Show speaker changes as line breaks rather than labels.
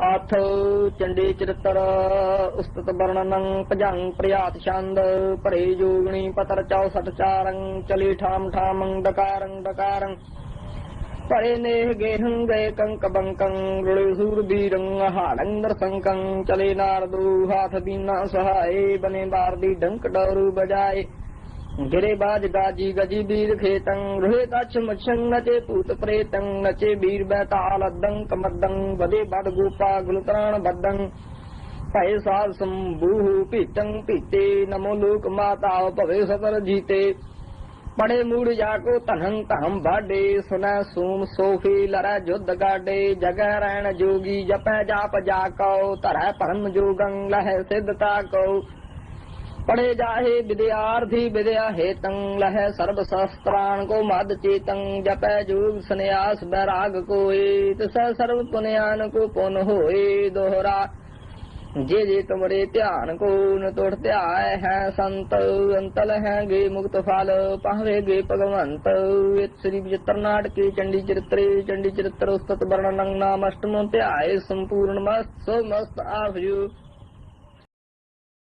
ਅਥ ਚੰਡੀ ਚਿਰਤਰ, ਉਸਤਤ ਵਰਣਨੰ ਭਜੰ ਪ੍ਰਿਆਤ ਛੰਦ, ਭਰੇ ਜੋਗਣੀ ਪਤਰ 64 ਚਾਰੰ, ਚਲੀ ਠਾਮ ਠਾਮੰ ਡਕਾਰੰ ਡਕਾਰੰ। ਭਰੇ ਨੇਹ ਗੇਹੰ ਗਏ ਕੰਕ ਬੰਕੰ, ਰੁਲੇ ਸੂਰ ਬੀਰੰ ਹਾੜੰ ਨਰਸੰਕੰ, ਚਲੇ ਨਾਰਦੂ ਹਾਥ ਬੀਨਾ ਸਹਾਏ, ਬਨੇ ਬਾਰ ਦੀ ਡੰਕ ਡੌਰੂ ਬਜਾਏ। ਗਿਰੇ ਬਾਜ ਗਾਜੀ ਗਜੀ ਬੀਰ ਖੇਤੰ, ਰੋਹਿ ਤਛ ਮਛੰ ਨਚੇ ਭੂਤ ਪ੍ਰੇਤੰ ਨਚੇ ਬੀਰ ਬੈਤਾਲ ਅਦੰ ਕਮਦੰ ਬਦੇ ਬਦ ਗੋਪਾ ਗੁਲਤਰਾਣ ਬਦੰ ਭੈ ਸਾਧ ਸੰਭੂ ਭੀਤੰ ਭੀਤੇ, ਨਮੋ ਲੋਕ ਮਾਤਾ ਭਵੇ ਸਤਰ ਜੀਤੇ। ਪੜੇ ਮੂੜ ਜਾਕੋ ਧਨੰ ਧਮ ਬਾਡੇ ਸੁਨੈ ਸੂਮ ਸੋਫੀ ਲਰੈ ਜੁਧ ਗਾਡੇ ਜਗੈ ਰਹਿਣ ਜੋਗੀ ਜਪੈ ਜਾਪ ਜਾਕੋ ਧਰੈ ਪਰਮ ਜੋਗੰ, ਲਹਿ ਸਿੱਧਤਾ ਕੋ ਪੜੇ ਜਾਹੇ ਵਿਦਿਆਰਥੀ ਵਿਦਿਆ ਹੇਤੰ ਲਹਿ ਸਰਬ ਸ਼ਸਤਰਾਨ ਕੋ ਮਦ ਚੇਤੰ ਜਪੈ ਜੋਗ ਸੰਿਆਸ ਬੈਰਾਗ ਕੋਏ, ਤਿਸੈ ਸਰਬ ਪੁਨਿਆਨ ਕੋ ਪੁਨ ਹੋਏ ਦੋਹਰਾ। ਜੇ ਜੇ ਤੁਮਰੇ ਧਿਆਨ ਕੋ ਨ ਤੋੜ ਧਿਆਏ ਹੈ ਸੰਤ, ਅੰਤਲ ਹੈ ਗੇ ਮੁਕਤ ਫਲ ਪਾਵੇ ਗੇ ਭਗਵੰਤ। ਇਤ ਸ੍ਰੀ ਵਿਚਿਤ੍ਰ ਨਾਟਕੇ ਚੰਡੀ ਚਰਿਤਰੇ, ਚੰਡੀ ਚਰਿਤ੍ਰ ਉਸਤਤ ਵਰਣਨੰ ਨਾਮ ਅਸ਼ਟਮੋ ਧਿਆਏ ਸੰਪੂਰਨ ਮਸਤ, ਸੋ ਮਸਤ ਆਪ